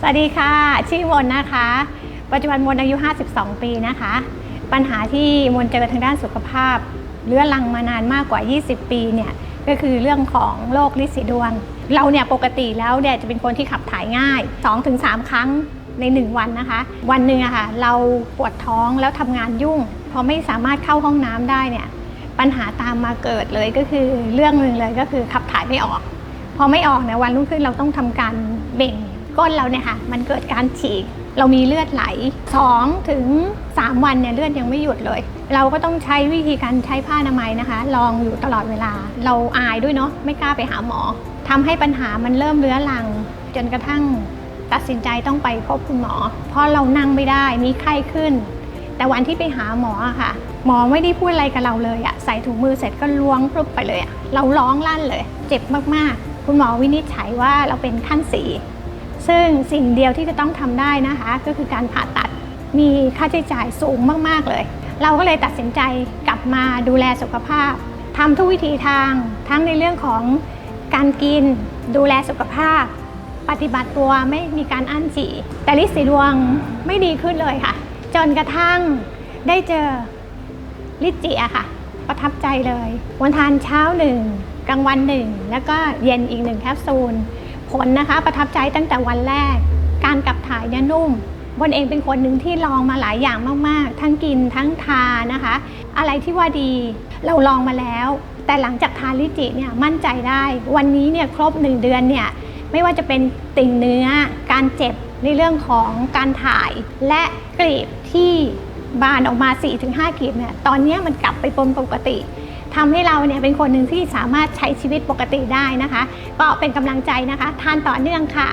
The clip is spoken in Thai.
สวัสดีค่ะ ชื่อมนนะคะ ปัจจุบันมนอายุ 52 ปีนะคะ ปัญหาที่มนเจอทางด้านสุขภาพเรื้อรังมานานมากกว่า 20 ปีเนี่ยก็คือเรื่องของโรคลิสีดวง เราเนี่ยปกติแล้วเนี่ยจะเป็นคนที่ขับถ่ายง่าย 2-3 ครั้งใน 1 วันนะคะ วันหนึ่งอะค่ะเราปวดท้องแล้วทำงานยุ่ง พอไม่สามารถเข้าห้องน้ำได้เนี่ยปัญหาตามมาเกิดเลยก็คือเรื่องหนึ่งเลยก็คือขับถ่ายไม่ออก พอไม่ออกเนี่ยวันรุ่งขึ้นเราต้องทำการเบ่ง ก้นเราเนี่ยค่ะมันเกิดการฉีกเรามีเลือดไหล2ถึง3วันเนี่ยเลือดยังไม่หยุดเลย เราก็ต้องใช้วิธีการใช้ผ้าอนามัยนะคะลองอยู่ตลอดเวลา เราอายด้วยเนาะไม่กล้าไปหาหมอทำให้ปัญหามันเริ่มเรื้อรัง จนกระทั่งตัดสินใจต้องไปพบคุณหมอ เพราะเรานั่งไม่ได้มีไข้ขึ้น แต่วันที่ไปหาหมอค่ะ หมอไม่ได้พูดอะไรกับเราเลยอะใส่ถุงมือเสร็จก็ล้วงพรุบไปเลยอะเราร้องลั่นเลย เจ็บมากๆ คุณหมอวินิจฉัยว่าเราเป็นขั้นสี ซึ่งสิ่งเดียวที่จะต้องทำได้นะคะ ก็คือการผ่าตัดมีค่าใช้จ่ายสูงมาก ๆ เลย เราก็เลยตัดสินใจกลับมาดูแลสุขภาพทำทุกวิธีทางทั้งในเรื่องของการกินดูแลสุขภาพ ปฏิบัติตัวไม่มีการอั้นฉี่แต่ลิสีดวงไม่ดีขึ้นเลยค่ะ จนกระทั่งได้เจอลิจิอะค่ะ ประทับใจเลย วันทานเช้าหนึ่งกลางวันหนึ่งแล้วก็เย็นอีกหนึ่งแคปซูล ผลนะคะประทับใจตั้งแต่วันแรก การกลับถ่ายเนี่ยนุ่มบนเองเป็นคนหนึ่งที่ลองมาหลายอย่างมากๆ ทั้งกินทั้งทานนะคะ อะไรที่ว่าดีเราลองมาแล้ว แต่หลังจากทานลิจิเนี่ยมั่นใจได้ วันนี้เนี่ยครบ 1 เดือนเนี่ยไม่ว่าจะเป็นติ่งเนื้อ การเจ็บในเรื่องของการถ่าย และกรีบที่บานออกมา 4-5กรีบเนี่ยตอนนี้มันกลับไปเป็นปกติ ทำให้เราเนี่ยเป็นคนหนึ่งที่สามารถใช้ชีวิตปกติได้นะคะ ก็เป็นกำลังใจนะคะ ทานต่อเนื่องค่ะ